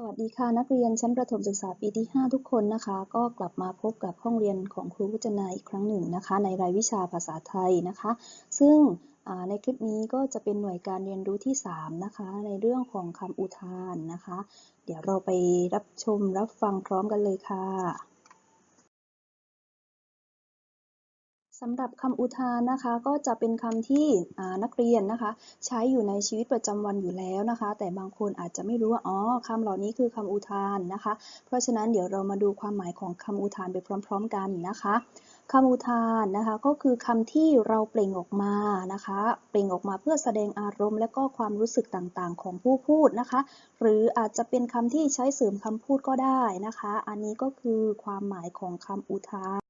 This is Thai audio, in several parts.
สวัสดีค่ะนักเรียนชั้นประถมศึกษาปีที่ 5 ทุกคนนะคะ ก็กลับมาพบกับห้องเรียนของครูวจนาอีกครั้งหนึ่งนะคะ ในรายวิชาภาษาไทยนะคะ ซึ่งในคลิปนี้ก็จะเป็นหน่วยการเรียนรู้ที่ 3 นะคะ ในเรื่องของคำอุทานนะคะ เดี๋ยวเราไปรับชมรับฟังพร้อมกันเลยค่ะ สำหรับคำอุทานนะคะก็จะเป็นคำที่นักเรียนนะคะ ใช้อยู่ในชีวิตประจำวันอยู่แล้วนะคะ แต่บางคนอาจจะไม่รู้ว่าอ๋อคำเหล่านี้คือคำอุทานนะคะ เพราะฉะนั้นเดี๋ยวเรามาดูความหมายของคำอุทานไปพร้อม ๆ กันนะคะคำอุทานนะคะก็คือคำที่เราเปล่งออกมานะคะ เปล่งออกมาเพื่อแสดงอารมณ์ และก็ความรู้สึกต่างๆ ของผู้พูดนะคะ หรืออาจจะเป็นคำที่ใช้เสริมคำพูดก็ได้นะคะ อันนี้ก็คือความหมายของคำอุทาน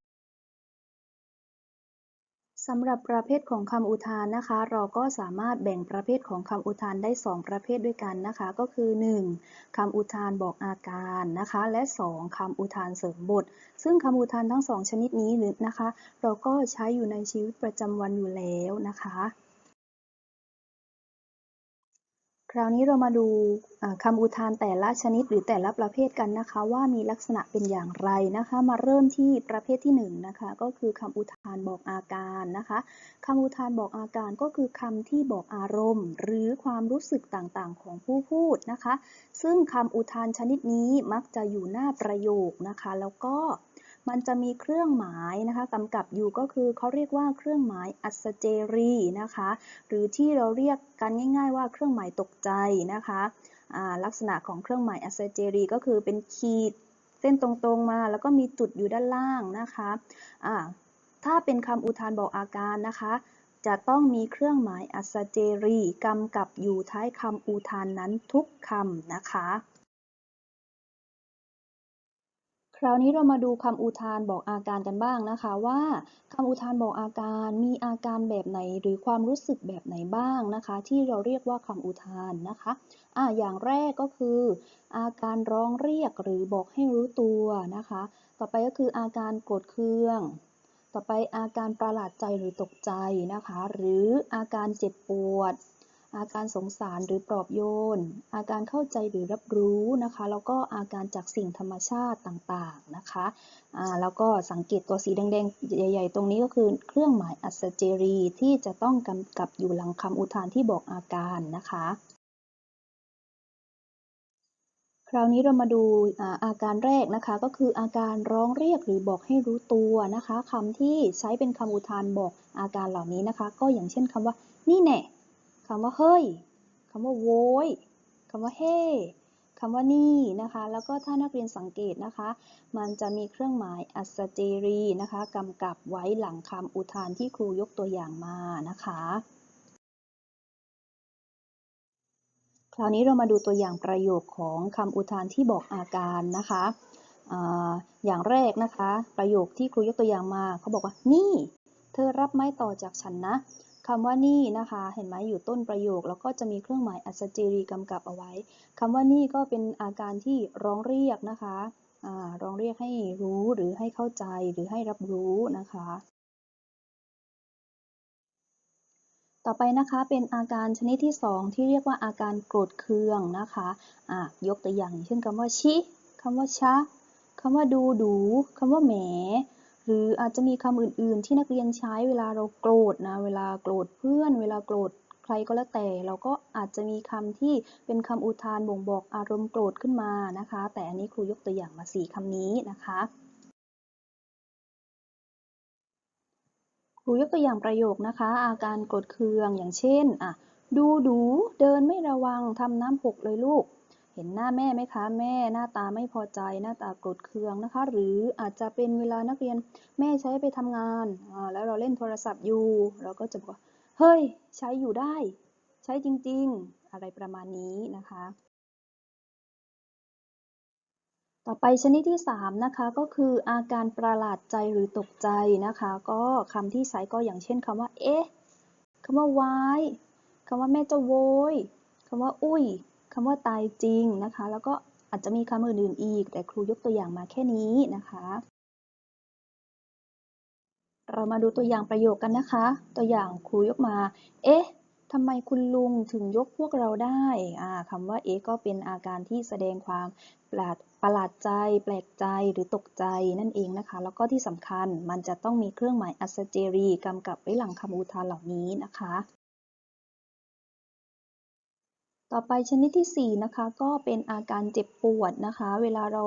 สำหรับประเภทของคำอุทานนะคะ เราก็สามารถแบ่งประเภทของคำอุทานได้ 2 ประเภทด้วยกันนะคะ ก็คือ 1. คำอุทานบอกอาการนะคะ และ 2. คำอุทานเสริมบท ซึ่งคำอุทานทั้ง 2 ชนิดนี้นะคะ เราก็ใช้อยู่ในชีวิตประจำวันอยู่แล้วนะคะ คราวนี้เรามาดูคำอุทานแต่ละชนิดหรือแต่ละประเภทกันนะคะ ว่ามีลักษณะเป็นอย่างไรนะคะ มาเริ่มที่ประเภทที่1นนะคะ ก็คือคำอุทานบอกอาการนะคะคำอุทานบอกอาการก็คือคำที่บอกอารมณ์ หรือความรู้สึกต่างๆ ของผู้พูดนะคะ ซึ่งคำอุทานชนิดนี้มักจะอยู่หน้าประโยคนะคะ แล้วก็ มันจะมีเครื่องหมายนะคะกำกับอยู่ก็คือเขาเรียกว่าเครื่องหมายอัศเจรีนะคะ หรือที่เราเรียกกันง่าย ๆ ว่าเครื่องหมายตกใจนะคะลักษณะของเครื่องหมายอัศเจรีก็คือเป็นขีดเส้นตรงๆมา แล้วก็มีจุดอยู่ด้านล่างนะคะถ้าเป็นคำอุทานบอกอาการนะคะ จะต้องมีเครื่องหมายอัศเจรีกำกับอยู่ท้ายคำอุทานนั้นทุกคำนะคะ คราวนี้เรามาดูคำอุทานบอกอาการกันบ้างนะคะว่าคำอุทานบอกอาการมีอาการแบบไหนหรือความรู้สึกแบบไหนบ้างนะคะ ที่เราเรียกว่าคำอุทานนะคะอ่าอย่างแรกก็คือ อาการร้องเรียกหรือบอกให้รู้ตัวนะคะ ต่อไปก็คืออาการโกรธเคือง ต่อไปอาการประหลาดใจหรือตกใจนะคะ หรืออาการเจ็บปวด อาการสงสารหรือปลอบโยน อาการเข้าใจหรือรับรู้นะคะ แล้วก็อาการจากสิ่งธรรมชาติต่างๆนะคะแล้วก็สังเกตตัวสีแดงๆ ใหญ่ ๆ ตรงนี้ก็คือเครื่องหมายอัศเจรีที่จะต้องกำกับอยู่หลังคำอุทานที่บอกอาการนะคะ คราวนี้เรามาดูอาการแรกนะคะ ก็คืออาการร้องเรียกหรือบอกให้รู้ตัวนะคะคำที่ใช้เป็นคำอุทานบอกอาการเหล่านี้นะคะ ก็อย่างเช่นคำว่านี่แน่ คำว่าเฮ้ยคำว่าโวยคำว่าเฮ่คำว่านี่นะคะ แล้วก็ถ้านักเรียนสังเกตนะคะ มันจะมีเครื่องหมายอัศเจรีนะคะกำกับไว้หลังคำอุทานที่ครูยกตัวอย่างมานะคะ คราวนี้เรามาดูตัวอย่างประโยคของคำอุทานที่บอกอาการนะคะออย่างแรกนะคะ ประโยคที่ครูยกตัวอย่างมาเขาบอกว่า นี่ เธอรับไม้ต่อจากฉันนะ คำว่านี่นะคะ เห็นไหมอยู่ต้นประโยค แล้วก็จะมีเครื่องหมายอัศจรีกำกับเอาไว้คำว่านี่ก็เป็นอาการที่ร้องเรียกนะคะร้องเรียกให้รู้หรือให้เข้าใจหรือให้รับรู้นะคะ ต่อไปนะคะเป็นอาการชนิดที่ 2 ที่เรียกว่าอาการโกรธเคืองนะคะะยกตัวอย่างเช่นคำว่าชิคำว่าชะคำว่าดูดูคำว่าแหม หรืออาจจะมีคำอื่นๆ ที่นักเรียนใช้เวลาเราโกรธนะ เวลาโกรธเพื่อน เวลาโกรธใครก็แล้วแต่ เราก็อาจจะมีคำที่เป็นคำอุทานบ่งบอกอารมณ์โกรธขึ้นมานะคะ แต่อันนี้ครูยกตัวอย่างมา 4คำนี้นะคะครูยกตัวอย่างประโยคนะคะ อาการโกรธเคืองอย่างเช่นอะดูดูเดินไม่ระวังทำน้ำหกเลยลูก เห็นหน้าแม่ไหมคะ แม่หน้าตาไม่พอใจหน้าตาโกรธเคืองนะคะ หรืออาจจะเป็นเวลานักเรียนแม่ใช้ไปทำงานแล้วเราเล่นโทรศัพท์อยู่ เราก็จะบอกเฮ้ย ใช้อยู่ได้ ใช้จริง ๆ อะไรประมาณนี้นะคะ ต่อไปชนิดที่ 3 นะคะ ก็คืออาการประหลาดใจหรือตกใจนะคะ ก็คำที่ใช้ก็อย่างเช่นคำว่า เอ๊ะคำว่าวายคำว่าแม่จะโวยคำว่า อุ้ย คำว่าตายจริงนะคะ แล้วก็อาจจะมีคำอื่นๆอีก แต่ครูยกตัวอย่างมาแค่นี้นะคะ เรามาดูตัวอย่างประโยคกันนะคะ ตัวอย่างครูยกมา เอ๊ะทำไมคุณลุงถึงยกพวกเราได้อ่าคำว่าเอ๊ะก็เป็นอาการที่แสดงความประหลาดประหลาดใจ แปลกใจหรือตกใจนั่นเองนะคะ แล้วก็ที่สำคัญมันจะต้องมีเครื่องหมายอัศเจรีกำกับไว้หลังคำอุทานเหล่านี้นะคะ ต่อไปชนิดที่ 4 นะคะ ก็เป็นอาการเจ็บปวดนะคะ เวลาเรา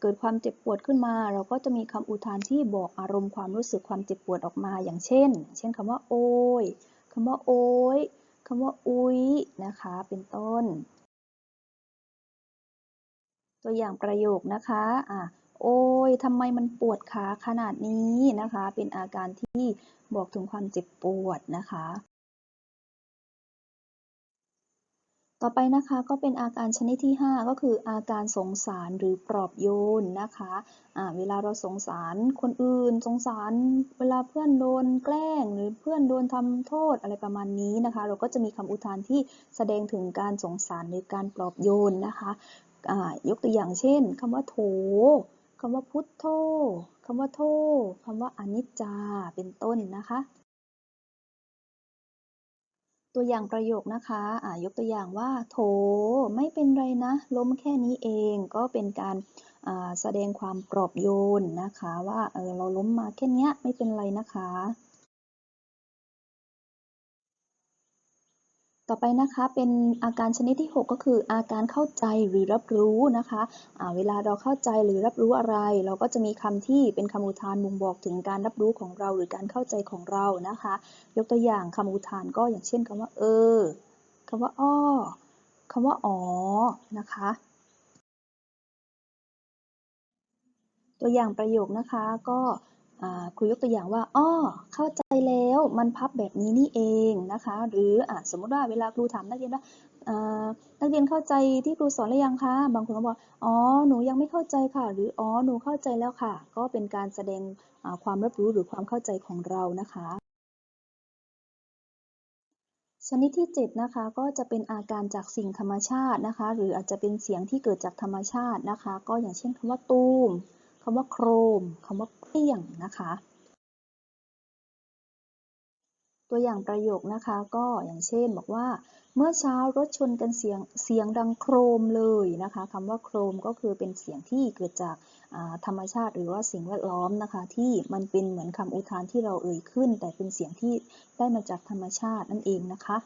เกิดความเจ็บปวดขึ้นมา เราก็จะมีคำอุทานที่บอกอารมณ์ความรู้สึกความเจ็บปวดออกมา อย่างเช่น เช่นคำว่า โอ้ยคำว่าโอ้ยคำว่าอุ้ยนะคะ เป็นต้น ตัวอย่างประโยคนะคะอะโอ้ยทำไมมันปวดขาขนาดนี้นะคะ เป็นอาการที่บอกถึงความเจ็บปวดนะคะ ต่อไปนะคะก็เป็นอาการชนิดที่ 5 ก็คืออาการสงสารหรือปลอบโยนนะคะะเวลาเราสงสารคนอื่น สงสารเวลาเพื่อนโดนแกล้ง หรือเพื่อนโดนทำโทษอะไรประมาณนี้นะคะ เราก็จะมีคำอุทานที่แสดงถึงการสงสารหรือการปลอบโยนนะคะะยกตัวอย่างเช่นคำว่าโถคำว่าพุทโธคำว่าโทคำว่าอนิจจา เป็นต้นนะคะ ตัวอย่างประโยคนะคะะยกตัวอย่างว่า โถ ไม่เป็นไรนะ ล้มแค่นี้เอง ก็เป็นการแสดงความปลอบโยนนะคะ ว่าเออเราล้มมาแค่นี้ไม่เป็นไรนะคะ ต่อไปนะคะเป็นอาการชนิดที่ 6 ก็คืออาการเข้าใจหรือรับรู้นะคะะเวลาเราเข้าใจหรือรับรู้อะไร เราก็จะมีคำที่เป็นคำอุทานบ่งบอกถึงการรับรู้ของเราหรือการเข้าใจของเรานะคะ ยกตัวอย่างคำอุทานก็อย่างเช่นคำว่า เออคำว่าอ้อคำว่าอ๋อนะคะตัวอย่างประโยคนะคะก็ ครูยกตัวอย่างว่าอ้อเข้าใจแล้วมันพับแบบนี้นี่เองนะคะ หรืออสมมติว่าเวลาครูถามนักเรียนว่านักเรียนเข้าใจที่ครูสอนหรือยังคะ บางคนก็บอก อ๋อ หนูยังไม่เข้าใจค่ะ หรือ อ๋อ หนูเข้าใจแล้วค่ะ ก็เป็นการแสดงความรับรู้หรือความเข้าใจของเรานะคะ ชนิดที่ 7 นะคะ ก็จะเป็นอาการจากสิ่งธรรมชาตินะคะ หรืออาจจะเป็นเสียงที่เกิดจากธรรมชาตินะคะ ก็อย่างเช่นคำว่าตูม คำว่าโครมคำว่าเปี้ยงนะคะ ตัวอย่างประโยคนะคะก็อย่างเช่นบอกว่า เมื่อเช้ารถชนกันเสียงเสียงดังโครมเลยนะคะคำว่าโครมก็คือเป็นเสียงที่เกิดจากธรรมชาติหรือว่าสิ่งแวดล้อมนะคะ ที่มันเป็นเหมือนคำอุทานที่เราเอ่ยขึ้น แต่เป็นเสียงที่ได้มาจากธรรมชาตินั่นเองนะคะ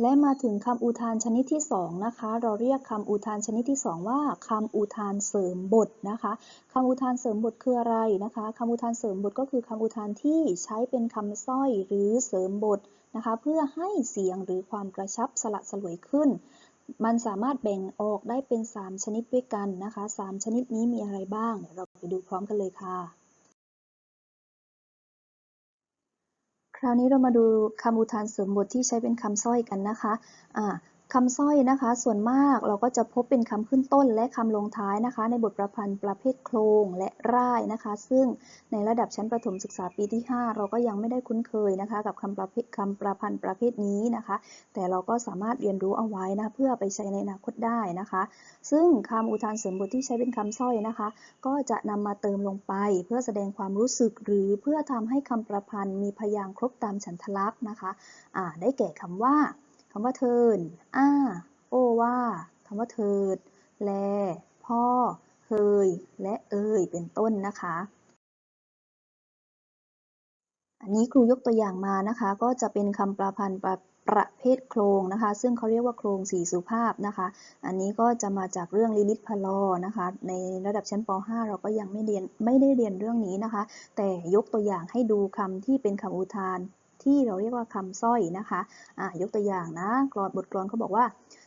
และมาถึงคำอุทานชนิดที่ 2 นะคะ เราเรียกคำอุทานชนิดที่ 2 ว่าคำอุทานเสริมบทนะคะคำอุทานเสริมบทคืออะไรนะคะคำอุทานเสริมบทก็คือคำอุทานที่ใช้เป็นคำสร้อยหรือเสริมบทนะคะ เพื่อให้เสียงหรือความกระชับสละสลวยขึ้น มันสามารถแบ่งออกได้เป็น 3 ชนิดด้วยกันนะคะ 3 ชนิดนี้มีอะไรบ้าง เราไปดูพร้อมกันเลยค่ะ คราวนี้เรามาดูคำอุทานเสริมบทที่ใช้เป็นคำสร้อยกันนะคะะ คำสร้อยนะคะ ส่วนมากเราก็จะพบเป็นคำขึ้นต้นและคำลงท้ายนะคะ ในบทประพันธ์ประเภทโครงและร่ายนะคะ ซึ่งในระดับชั้นประถมศึกษาปีที่ 5 เราก็ยังไม่ได้คุ้นเคยนะคะ กับคำประเภทคำประพันธ์ประเภทนี้นะคะ แต่เราก็สามารถเรียนรู้เอาไว้นะเพื่อไปใช้ในอนาคตได้นะคะ ซึ่งคำอุทานเสริมบทที่ใช้เป็นคำสร้อยนะคะ ก็จะนำมาเติมลงไป เพื่อแสดงความรู้สึกหรือเพื่อทำให้คำประพันธ์มีพยางค์ครบตามฉันทลักษณ์นะคะะได้แก่คำว่าำว่าเทินอ้า โอว่าคำว่าเถิด แล พ่อเคยและเอ่ย เป็นต้นนะคะ อันนี้ครูยกตัวอย่างมานะคะ ก็จะเป็นคำประพันธ์ประประเภทโครงนะคะ ซึ่งเขาเรียกว่าโครงสีสุภาพนะคะ อันนี้ก็จะมาจากเรื่องลิลิตพลอนะคะ ในระดับชั้นป .5 เราก็ยังไม่เรียนไม่ได้เรียนเรื่องนี้นะคะ แต่ยกตัวอย่างให้ดูคำที่เป็นคำอุทาน ที่เราเรียกว่าคำสร้อยนะคะะยกตัวอย่างนะกรอนบทกลอนเขาบอกว่า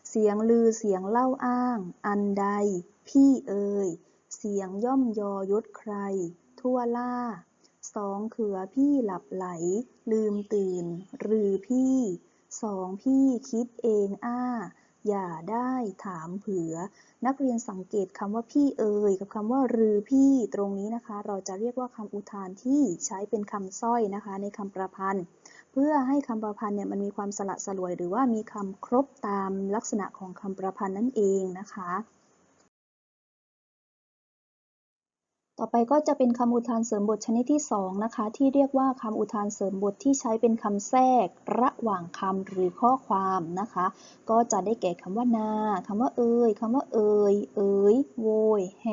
เสียงลือเสียงเล่าอ้าง อันใด พี่เอ่ยเสียงย่อมยอยศใคร ทั่วล่าสองเขือพี่หลับไหล ลืมตื่น หรือพี่สองพี่คิดเองอ้า อย่าได้ถามเผื่อ นักเรียนสังเกตคำว่าพี่เอ่ยกับคำว่ารือพี่ตรงนี้นะคะ เราจะเรียกว่าคำอุทานที่ใช้เป็นคำสร้อยนะคะ ในคำประพันธ์ เพื่อให้คำประพันธ์เนี่ยมันมีความสละสลวย หรือว่ามีคำครบตามลักษณะของคำประพันธ์นั่นเองนะคะ ต่อไปก็จะเป็นคำอุทานเสริมบทชนิดที่สองนะคะ ที่เรียกว่าคำอุทานเสริมบทที่ใช้เป็นคำแทรก ระหว่างคำหรือข้อความนะคะ ก็จะได้แก่คำว่านาคำว่าเอ่ยคำว่าเอ่ยเอ่ยโวยแฮ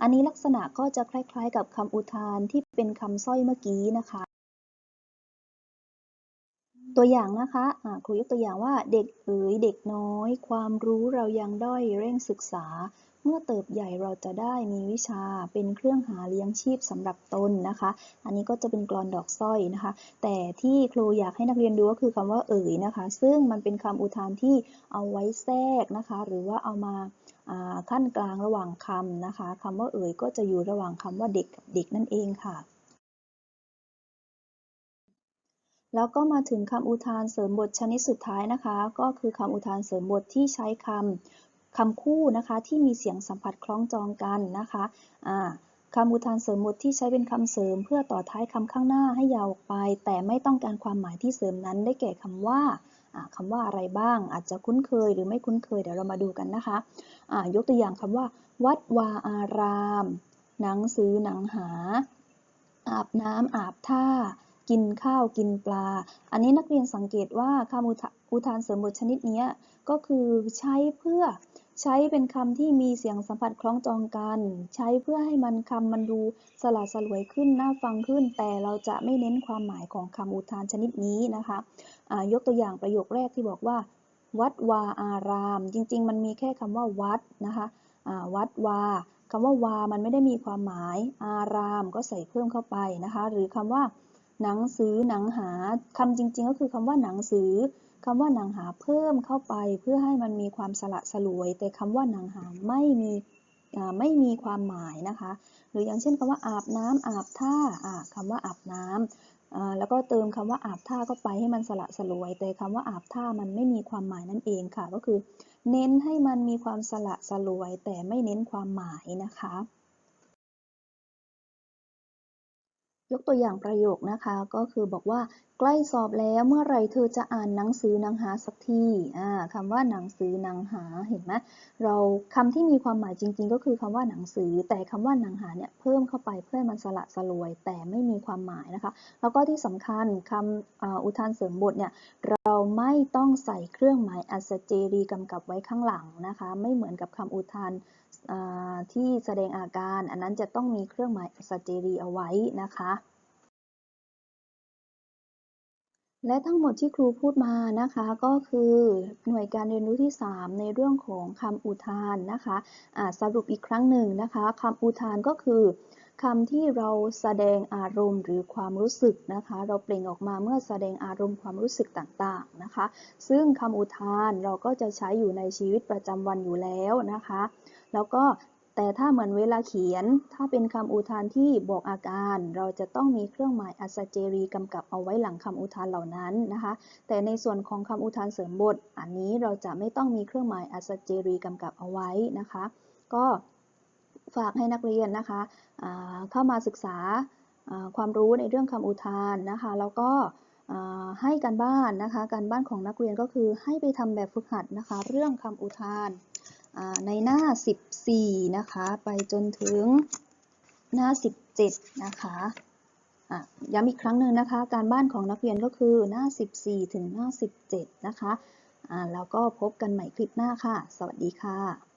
อันนี้ลักษณะก็จะคล้าย ๆ กับคำอุทานที่เป็นคำสร้อยเมื่อกี้นะคะ ตัวอย่างนะคะะครูยกตัวอย่างว่าเด็กเอ๋ยเด็กน้อย ความรู้เรายังด้อยเร่งศึกษา เมื่อเติบใหญ่เราจะได้มีวิชาเป็นเครื่องหาเลี้ยงชีพสำหรับตนนะคะ อันนี้ก็จะเป็นกลอนดอกสร้อยนะคะ แต่ที่ครูอยากให้นักเรียนดูก็คือคำว่าเอ๋ยนะคะ ซึ่งมันเป็นคำอุทานที่เอาไว้แทรกนะคะ หรือว่าเอามาขั้นกลางระหว่างคำนะคะคำว่าเอ๋ยก็จะอยู่ระหว่างคำว่าเด็กกับเด็กนั่นเองค่ะ แล้วก็มาถึงคำอุทานเสริมบทชนิดสุดท้ายนะคะ ก็คือคำอุทานเสริมบทที่ใช้คำ คำคู่นะคะที่มีเสียงสัมผัสคล้องจองกันนะคะคำอุทานเสริมบทที่ใช้เป็นคำเสริม เพื่อต่อท้ายคำข้างหน้าให้ยาวออกไป แต่ไม่ต้องการความหมายที่เสริมนั้นได้แก่คำว่าคำว่าอะไรบ้าง อาจจะคุ้นเคยหรือไม่คุ้นเคยเดี๋ยวเรามาดูกันนะคะยกตัวอย่างคำว่า วัดวาอาราม หนังสือหนังหา อาบน้ำอาบท่า กินข้าวกินปลา อันนี้นักเรียนสังเกตว่าคำอุทานเสริมบทชนิดนี้ก็คือใช้เพื่อ ใช้เป็นคำที่มีเสียงสัมผัสคล้องจองกัน ใช้เพื่อให้มันคำมันดูสละสลวยขึ้นน่าฟังขึ้น แต่เราจะไม่เน้นความหมายของคำอุทานชนิดนี้นะคะะยกตัวอย่างประโยคแรกที่บอกว่า วัดวาอาราม จริง ๆ มันมีแค่คำว่าวัดนะคะะวัดวาคำว่าวา มันไม่ได้มีความหมาย อารามก็ใส่เพิ่มเข้าไปนะคะ หรือคำว่า หนังสือหนังหาคำจริง ๆ ก็คือคำว่าหนังสือ คำว่าหนังหาเพิ่มเข้าไปเพื่อให้มันมีความสละสลวย แต่คำว่าหนังหาไม่มีไม่มีความหมายนะคะ หรืออย่างเช่นคำว่าอาบน้ำอาบท่าคำว่าอาบน้ำแล้วก็เติมคำว่าอาบท่าเข้าไปให้มันสละสลวย แต่คำว่าอาบท่ามันไม่มีความหมายนั่นเองค่ะ ก็คือ เน้นให้มันมีความสละสลวย แต่ไม่เน้นความหมายนะคะยกตัวอย่างประโยคนะคะก็คือบอกว่า ใกล้สอบแล้วเมื่อไรเธอจะอ่านหนังสือหนังหาสักทีคำว่าหนังสือหนังหาเห็นไหมเราคำที่มีความหมายจริง ๆ ก็คือคำว่าหนังสือ แต่คำว่าหนังหาเนี่ยเพิ่มเข้าไปเพื่อมันสละสลวย แต่ไม่มีความหมายนะคะ แล้วก็ที่สำคัญคำอุทานเสริมบทเนี่ยเราไม่ต้องใส่เครื่องหมายอัศเจรีกำกับไว้ข้างหลังนะคะ ไม่เหมือนกับคำอุทานที่แสดงอาการ อันนั้นจะต้องมีเครื่องหมายอัศเจรีเอาไว้นะคะ และทั้งหมดที่ครูพูดมานะคะก็คือหน่วยการเรียนรู้ที่ 3 ในเรื่องของคำอุทานนะคะะสรุปอีกครั้งหนึ่งนะคะคำอุทานก็คือคำที่เราแสดงอารมณ์หรือความรู้สึกนะคะ เราเปล่งออกมาเมื่อแสดงอารมณ์ความรู้สึกต่างๆนะคะ ซึ่งคำอุทานเราก็จะใช้อยู่ในชีวิตประจำวันอยู่แล้วนะคะ แล้วก็ แต่ถ้าเหมือนเวลาเขียน ถ้าเป็นคำอุทานที่บอกอาการ เราจะต้องมีเครื่องหมายอัศเจรีกำกับเอาไว้หลังคำอุทานเหล่านั้นนะคะ แต่ในส่วนของคำอุทานเสริมบท อันนี้เราจะไม่ต้องมีเครื่องหมายอัศเจรีกำกับเอาไว้นะคะ ก็ฝากให้นักเรียนนะคะเข้ามาศึกษาความรู้ในเรื่องคำอุทานนะคะ แล้วก็ให้การบ้านนะคะ การบ้านของนักเรียนก็คือให้ไปทำแบบฝึกหัดนะคะ เรื่องคำอุทาน ในหน้า 14 นะคะ ไปจนถึงหน้า 17 นะคะย้ำอีกครั้งหนึ่งนะคะ การบ้านของนักเรียนก็คือหน้า 14 ถึงหน้า 17 นะคะแล้วก็พบกันใหม่คลิปหน้าค่ะ สวัสดีค่ะ